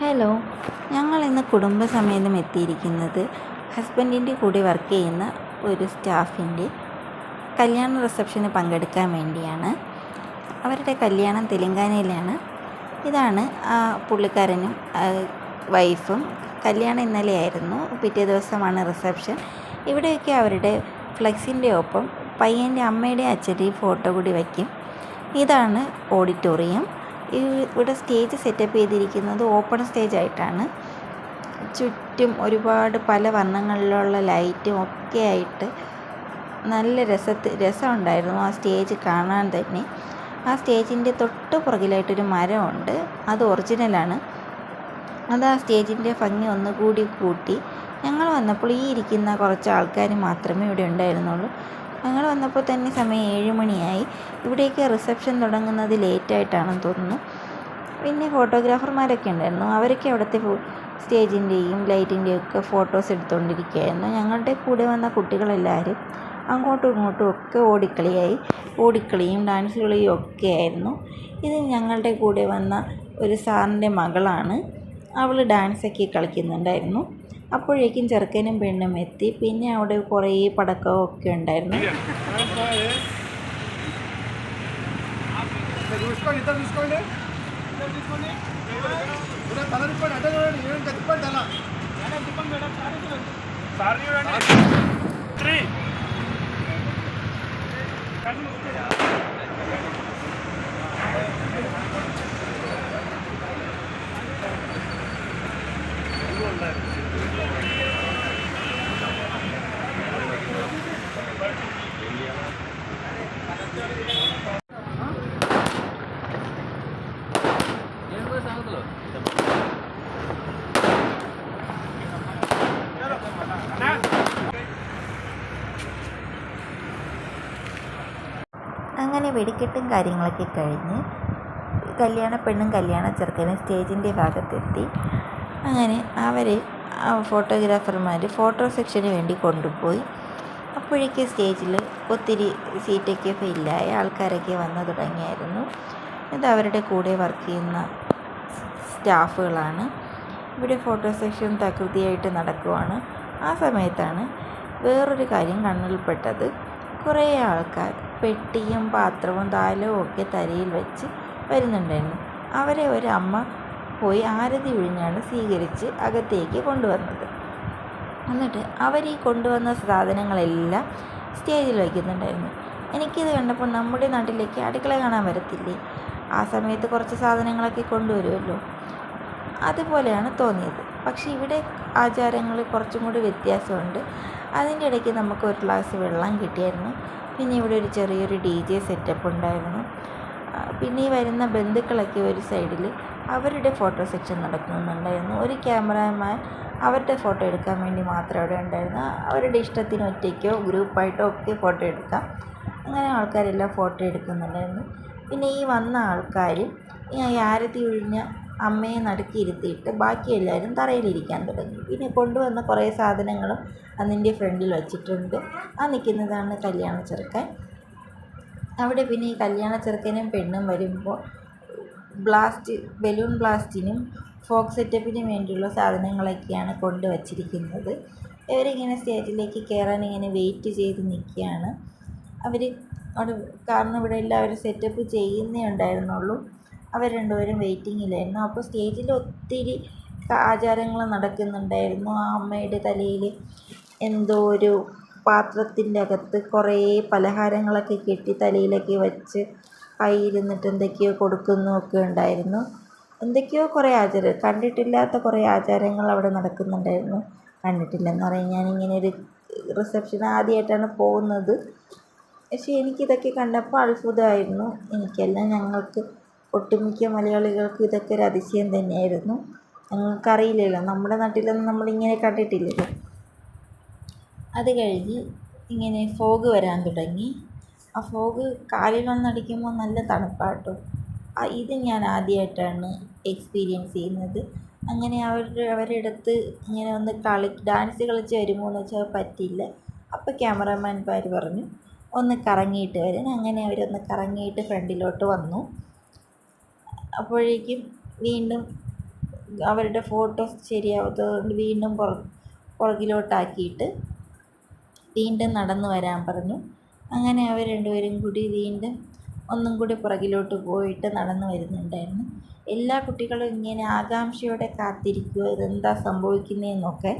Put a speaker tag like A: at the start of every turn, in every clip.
A: Hello ഞങ്ങൾ ഇന്ന് കുടുംബസമേതം എത്തിയിരിക്കുന്നത് ഹസ്ബൻഡിന്റെ കൂടെ വർക്ക് ചെയ്യുന്ന ഒരു സ്റ്റാഫിന്റെ കല്യാണ റിസപ്ഷന് പങ്കെടുക്കാൻ വേണ്ടിയാണ്. അവരുടെ കല്യാണം തെലങ്കാനയിലാണ്. ഇതാണ് ആ പുള്ളിക്കാരനും വൈഫും. കല്യാണം ഇന്നലെയായിരുന്നു പിറ്റേ ദിവസമാണ് റിസപ്ഷൻ. ഇവിടെയൊക്കെ അവരുടെ ഫ്ലെക്സിന്റെ ഒപ്പം പയ്യന്റെ അമ്മയുടെ അച്ഛന്റെയും ഫോട്ടോ കൂടി വയ്ക്കും. ഇതാണ് ഓഡിറ്റോറിയം. ഇവിടെ സ്റ്റേജ് സെറ്റപ്പ് ചെയ്തിരിക്കുന്നത് ഓപ്പൺ സ്റ്റേജ് ആയിട്ടാണ്. ചുറ്റും ഒരുപാട് പല വർണങ്ങളിലുള്ള ലൈറ്റും ഒക്കെ ആയിട്ട് നല്ല രസത്തിൽ രസമുണ്ടായിരുന്നു ആ സ്റ്റേജ് കാണാൻ തന്നെ. ആ സ്റ്റേജിന്റെ തൊട്ട് പുറകിലായിട്ടൊരു മരമുണ്ട്. അത് ഒറിജിനലാണ് അത് ആ സ്റ്റേജിന്റെ ഭംഗി ഒന്നുകൂടി കൂട്ടി. ഞങ്ങൾ വന്നപ്പോൾ ഈ ഇരിക്കുന്ന കുറച്ച് ആൾക്കാർ മാത്രമേ ഇവിടെ ഉണ്ടായിരുന്നുള്ളൂ. ഞങ്ങൾ വന്നപ്പോൾ തന്നെ സമയം ഏഴ് മണിയായി. ഇവിടേക്ക് റിസപ്ഷൻ തുടങ്ങുന്നത് ലേറ്റായിട്ടാണെന്ന് തോന്നുന്നു. പിന്നെ ഫോട്ടോഗ്രാഫർമാരൊക്കെ ഉണ്ടായിരുന്നു. അവരൊക്കെ അവിടുത്തെ സ്റ്റേജിന്റെയും ലൈറ്റിന്റെയും ഒക്കെ ഫോട്ടോസ് എടുത്തുകൊണ്ടിരിക്കുകയായിരുന്നു. ഞങ്ങളുടെ കൂടെ വന്ന കുട്ടികളെല്ലാവരും അങ്ങോട്ടും ഇങ്ങോട്ടും ഒക്കെ ഓടിക്കളിയായി. ഓടിക്കളിയും ഡാൻസ് കളിയും ഒക്കെ ആയിരുന്നു. ഇത് ഞങ്ങളുടെ കൂടെ വന്ന ഒരു സാറിന്റെ മകളാണ്. അവൾ ഡാൻസൊക്കെ കളിക്കുന്നുണ്ടായിരുന്നു. അപ്പോഴേക്കും ചെറുക്കനും പെണ്ണും എത്തി. പിന്നെ അവിടെ കുറേ പടക്കവും ഒക്കെ ഉണ്ടായിരുന്നു.
B: സാറിന്
A: അങ്ങനെ വെടിക്കെട്ടും കാര്യങ്ങളൊക്കെ കഴിഞ്ഞ് കല്യാണ പെണ്ണും കല്യാണ ചെറുക്കനും സ്റ്റേജിന്റെ ഭാഗത്തെത്തി. അങ്ങനെ അവർ ഫോട്ടോഗ്രാഫർമാർ ഫോട്ടോ സെക്ഷന് വേണ്ടി കൊണ്ടുപോയി. അപ്പോഴേക്ക് സ്റ്റേജിൽ ഒത്തിരി സീറ്റൊക്കെ ഫില്ലായ ആൾക്കാരൊക്കെ വന്നു തുടങ്ങിയായിരുന്നു. ഇത് അവരുടെ കൂടെ വർക്ക് ചെയ്യുന്ന സ്റ്റാഫുകളാണ്. ഇവിടെ ഫോട്ടോ സെക്ഷൻ തകൃതിയായിട്ട് നടക്കുവാണ്. ആ സമയത്താണ് വേറൊരു കാര്യം കണ്ണിൽപ്പെട്ടത്. കുറേ ആൾക്കാർ പെട്ടിയും പാത്രവും താലവും ഒക്കെ തലയിൽ വെച്ച് വരുന്നുണ്ടായിരുന്നു. അവരെ ഒരു അമ്മ പോയി ആരതി വിഴിഞ്ഞാണ് സ്വീകരിച്ച് അകത്തേക്ക് കൊണ്ടുവന്നത്. എന്നിട്ട് അവർ ഈ കൊണ്ടുവന്ന സാധനങ്ങളെല്ലാം സ്റ്റേജിൽ വയ്ക്കുന്നുണ്ടായിരുന്നു. എനിക്കിത് കണ്ടപ്പോൾ നമ്മുടെ നാട്ടിലേക്ക് അടുക്കള കാണാൻ വരത്തില്ലേ? ആ സമയത്ത് കുറച്ച് സാധനങ്ങളൊക്കെ കൊണ്ടുവരുമല്ലോ? അതുപോലെയാണ് തോന്നിയത്. പക്ഷേ ഇവിടെ ആചാരങ്ങൾ കുറച്ചും കൂടി വ്യത്യാസമുണ്ട്. അതിന്റെ ഇടയ്ക്ക് നമുക്ക് ഒരു ഗ്ലാസ് വെള്ളം കിട്ടിയായിരുന്നു. പിന്നെ ഇവിടെ ഒരു ചെറിയൊരു ഡി ജെ സെറ്റപ്പ് ഉണ്ടായിരുന്നു. പിന്നെ ഈ വരുന്ന ബന്ധുക്കളൊക്കെ ഒരു സൈഡിൽ അവരുടെ ഫോട്ടോ സെക്ഷൻ നടക്കുന്നുണ്ടായിരുന്നു. ഒരു ക്യാമറാമാൻ അവരുടെ ഫോട്ടോ എടുക്കാൻ വേണ്ടി മാത്രം അവിടെ ഉണ്ടായിരുന്നു. അവരുടെ ഇഷ്ടത്തിന് ഒറ്റയ്ക്കോ ഗ്രൂപ്പായിട്ടോ ഒക്കെ ഫോട്ടോ എടുക്കാം. അങ്ങനെ ആൾക്കാരെല്ലാം ഫോട്ടോ എടുക്കുന്നുണ്ടായിരുന്നു. പിന്നെ ഈ വന്ന ആൾക്കാർ ഈ ആരതി ഒഴിഞ്ഞ അമ്മയെ നടുക്കി ഇരുത്തിയിട്ട് ബാക്കി എല്ലാവരും തറയിലിരിക്കാൻ തുടങ്ങി. പിന്നെ കൊണ്ടുവന്ന കുറേ സാധനങ്ങളും അതിന്റെ ഫ്രണ്ടിൽ വച്ചിട്ടുണ്ട്. ആ നിൽക്കുന്നതാണ് കല്യാണ ചെറുക്കൻ. അവിടെ പിന്നെ ഈ കല്യാണ ചെറുക്കനും പെണ്ണും വരുമ്പോൾ ബ്ലാസ്റ്റ് ബലൂൺ ബ്ലാസ്റ്റിനും ഫോക്ക് സെറ്റപ്പിനും വേണ്ടിയുള്ള സാധനങ്ങളൊക്കെയാണ് കൊണ്ടുവച്ചിരിക്കുന്നത് ഇവരിങ്ങനെ സ്റ്റേജിലേക്ക് കയറാൻ ഇങ്ങനെ വെയിറ്റ് ചെയ്ത് നിൽക്കുകയാണ്. അവർ അവിടെ കാരണം ഇവിടെ എല്ലാവരും സെറ്റപ്പ് ചെയ്യുന്നേ ഉണ്ടായിരുന്നുള്ളൂ. അവർ രണ്ടുപേരും വെയിറ്റിങ്ങിലായിരുന്നു അപ്പോൾ സ്റ്റേജിൽ ഒത്തിരി ആചാരങ്ങൾ നടക്കുന്നുണ്ടായിരുന്നു. ആ അമ്മയുടെ തലയിൽ എന്തോ ഒരു പാത്രത്തിന്റെ അകത്ത് കുറേ പലഹാരങ്ങളൊക്കെ കെട്ടി തലയിലൊക്കെ വെച്ച് കയ്യിലിരുന്നിട്ട് എന്തൊക്കെയോ കൊടുക്കുന്നൊക്കെ ഉണ്ടായിരുന്നു. എന്തൊക്കെയോ കുറേ ആചാരം കണ്ടിട്ടില്ലാത്ത കുറേ ആചാരങ്ങൾ അവിടെ നടക്കുന്നുണ്ടായിരുന്നു. കണ്ടിട്ടില്ലെന്ന് പറയാൻ ഞാനിങ്ങനെ ഒരു റിസപ്ഷൻ ആദ്യമായിട്ടാണ് പോകുന്നത്. പക്ഷേ എനിക്കിതൊക്കെ കണ്ടപ്പോൾ അത്ഭുതമായിരുന്നു. എനിക്കല്ല ഞങ്ങൾക്ക് ഒട്ടുമിക്ക മലയാളികൾക്ക് ഇതൊക്കെ ഒരു അതിശയം തന്നെയായിരുന്നു. ഞങ്ങൾക്കറിയില്ലല്ലോ നമ്മുടെ നാട്ടിലൊന്നും നമ്മളിങ്ങനെ കണ്ടിട്ടില്ലല്ലോ. അത് കഴിഞ്ഞ് ഇങ്ങനെ ഫോഗ് വരാൻ തുടങ്ങി. ആ ഫോഗ് കാലിൽ വന്നടിക്കുമ്പോൾ നല്ല തണുപ്പാട്ടോ. ഇത് ഞാൻ ആദ്യമായിട്ടാണ് എക്സ്പീരിയൻസ് ചെയ്യുന്നത്. അങ്ങനെ അവരുടെ അവരുടെ അടുത്ത് ഇങ്ങനെ ഒന്ന് കളി ഡാൻസ് കളിച്ച് വരുമോ എന്ന് വെച്ചാൽ പറ്റില്ല അപ്പോൾ ക്യാമറാമാൻമാർ പറഞ്ഞു ഒന്ന് കറങ്ങിയിട്ട് വരാൻ അങ്ങനെ അവരൊന്ന് കറങ്ങിയിട്ട് ഫ്രണ്ടിലോട്ട് വന്നു. അപ്പോഴേക്കും വീണ്ടും അവരുടെ ഫോട്ടോ ശരിയാവാത്തതുകൊണ്ട് വീണ്ടും പുറ പുറകിലോട്ടാക്കിയിട്ട് വീണ്ടും നടന്നു വരാൻ പറഞ്ഞു. അങ്ങനെ അവർ രണ്ടുപേരും കൂടി വീണ്ടും ഒന്നും കൂടി പുറകിലോട്ട് പോയിട്ട് നടന്നു വരുന്നുണ്ടായിരുന്നു. എല്ലാ കുട്ടികളും ഇങ്ങനെ ആകാംക്ഷയോടെ കാത്തിരിക്കുക ഇതെന്താ സംഭവിക്കുന്നതെന്നൊക്കെ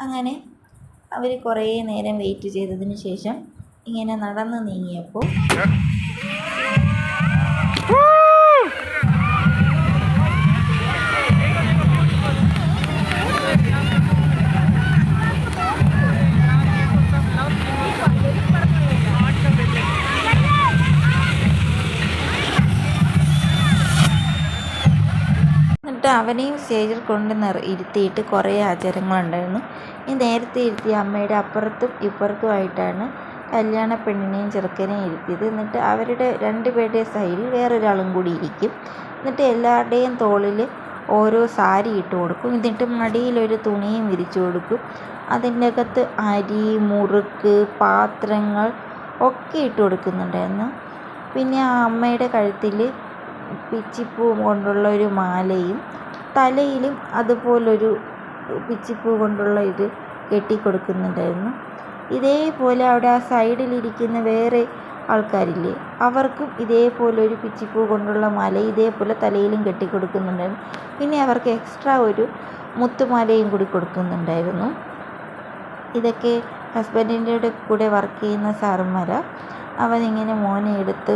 A: അങ്ങനെ അവർ കുറേ നേരം വെയിറ്റ് ചെയ്തതിന് ശേഷം ഇങ്ങനെ നടന്ന് നീങ്ങിയപ്പോൾ എന്നിട്ട് അവനെയും സ്റ്റേജിൽ കൊണ്ട് നിർ ഇരുത്തിയിട്ട് കുറേ ആചാരങ്ങളുണ്ടായിരുന്നു. ഈ നേരത്തെ ഇരുത്തിയ അമ്മയുടെ അപ്പുറത്തും ഇപ്പുറത്തുമായിട്ടാണ് കല്യാണ പെണ്ണിനെയും ചെറുക്കനെയും ഇരുത്തിയത്. എന്നിട്ട് അവരുടെ രണ്ട് പേരുടെ സൈഡിൽ വേറൊരാളും കൂടി ഇരിക്കും. എന്നിട്ട് എല്ലാവരുടെയും തോളിൽ ഓരോ സാരി ഇട്ട് കൊടുക്കും. എന്നിട്ട് മടിയിലൊരു തുണിയും വിരിച്ചു കൊടുക്കും. അതിന്റെ അകത്ത് അരി മുറുക്ക് പാത്രങ്ങൾ ഒക്കെ ഇട്ട് കൊടുക്കുന്നുണ്ടായിരുന്നു. പിന്നെ ആ അമ്മയുടെ കഴുത്തിൽ പിച്ചിപ്പൂ കൊണ്ടുള്ള ഒരു മാലയും തലയിലും അതുപോലൊരു പിച്ചിപ്പൂ കൊണ്ടുള്ള ഇത് കെട്ടിക്കൊടുക്കുന്നുണ്ടായിരുന്നു. ഇതേപോലെ അവിടെ ആ സൈഡിലിരിക്കുന്ന വേറെ ആൾക്കാരില്ലേ അവർക്കും ഇതേപോലെ ഒരു പിച്ചിപ്പൂ കൊണ്ടുള്ള മാല ഇതേപോലെ തലയിലും കെട്ടിക്കൊടുക്കുന്നുണ്ടായിരുന്നു. പിന്നെ അവർക്ക് എക്സ്ട്രാ ഒരു മുത്തുമാലയും കൂടി കൊടുക്കുന്നുണ്ടായിരുന്നു. ഇതൊക്കെ ഹസ്ബൻഡിന്റെ കൂടെ വർക്ക് ചെയ്യുന്ന സാറന്മാരാണ് അവനിങ്ങനെ മോനെ എടുത്ത്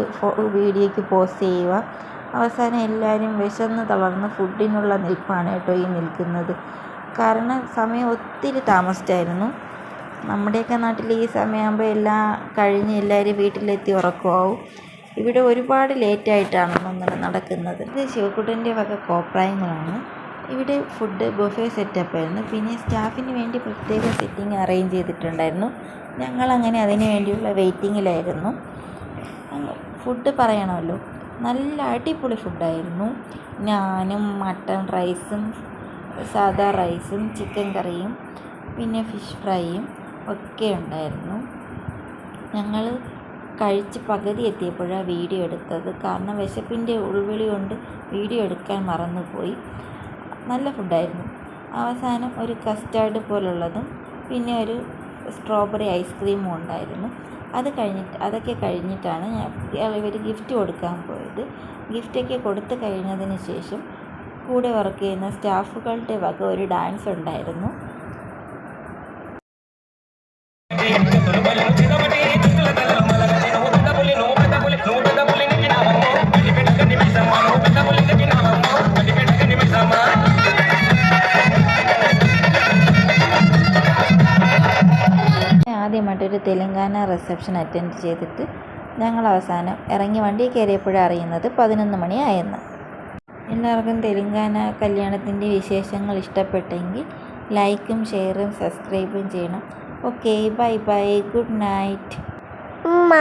A: വീഡിയോയ്ക്ക് പോസ്റ്റ് ചെയ്യുക. അവസാനം എല്ലാവരും വിശന്ന് തളർന്ന് ഫുഡിനുള്ള നിൽപ്പാണ് കേട്ടോ ഈ നിൽക്കുന്നത്. കാരണം സമയം ഒത്തിരി താമസിച്ചായിരുന്നു. നമ്മുടെയൊക്കെ നാട്ടിൽ ഈ സമയമാകുമ്പോൾ എല്ലാം കഴിഞ്ഞ് എല്ലാവരും വീട്ടിലെത്തി ഉറക്കമാവും. ഇവിടെ ഒരുപാട് ലേറ്റായിട്ടാണ് നമ്മൾ നടക്കുന്നത്. ഇത് ശിവക്കുട്ടന്റെ വക കോപ്രായങ്ങളാണ് ഇവിടെ ഫുഡ് ബൊഫേ സെറ്റപ്പ് ആയിരുന്നു പിന്നെ സ്റ്റാഫിന് വേണ്ടി പ്രത്യേക സെറ്റിംഗ് അറേഞ്ച് ചെയ്തിട്ടുണ്ടായിരുന്നു. ഞങ്ങളങ്ങനെ അതിന് വേണ്ടിയുള്ള വെയിറ്റിങ്ങിലായിരുന്നു. ഫുഡ് പറയണമല്ലോ. നല്ല അടിപൊളി ഫുഡായിരുന്നു. ഞാനും മട്ടൺ റൈസും സാദാ റൈസും ചിക്കൻ കറിയും പിന്നെ ഫിഷ് ഫ്രൈയും ഒക്കെ ഉണ്ടായിരുന്നു. ഞങ്ങൾ കഴിച്ച് പകുതി എത്തിയപ്പോഴാണ് വീഡിയോ എടുത്തത്. കാരണം വിശപ്പിന്റെ ഉൾവിളി കൊണ്ട് വീഡിയോ എടുക്കാൻ മറന്നുപോയി. നല്ല ഫുഡായിരുന്നു. അവസാനം ഒരു കസ്റ്റാർഡ് പോലുള്ളതും പിന്നെ ഒരു സ്ട്രോബെറി ഐസ്ക്രീമും ഉണ്ടായിരുന്നു. അത് കഴിഞ്ഞിട്ട് അതൊക്കെ കഴിഞ്ഞിട്ടാണ് ഞാൻ ഇവർ ഗിഫ്റ്റ് കൊടുക്കാൻ പോയത്. ഗിഫ്റ്റൊക്കെ കൊടുത്തു കഴിഞ്ഞതിന് ശേഷം കൂടെ വർക്ക് ചെയ്യുന്ന സ്റ്റാഫുകളുടെ വക ഒരു ഡാൻസ് ഉണ്ടായിരുന്നു. തെലുങ്കാന റിസപ്ഷൻ അറ്റൻഡ് ചെയ്തിട്ട് ഞങ്ങൾ അവസാനം ഇറങ്ങി വണ്ടി കയറിയപ്പോഴും അറിയുന്നത് പതിനൊന്ന് മണിയായെന്ന്. എല്ലാവർക്കും തെലുങ്കാന കല്യാണത്തിന്റെ വിശേഷങ്ങൾ ഇഷ്ടപ്പെട്ടെങ്കിൽ ലൈക്കും ഷെയറും സബ്സ്ക്രൈബും ചെയ്യണം. Okay bye bye good night
C: ഉമ്മ.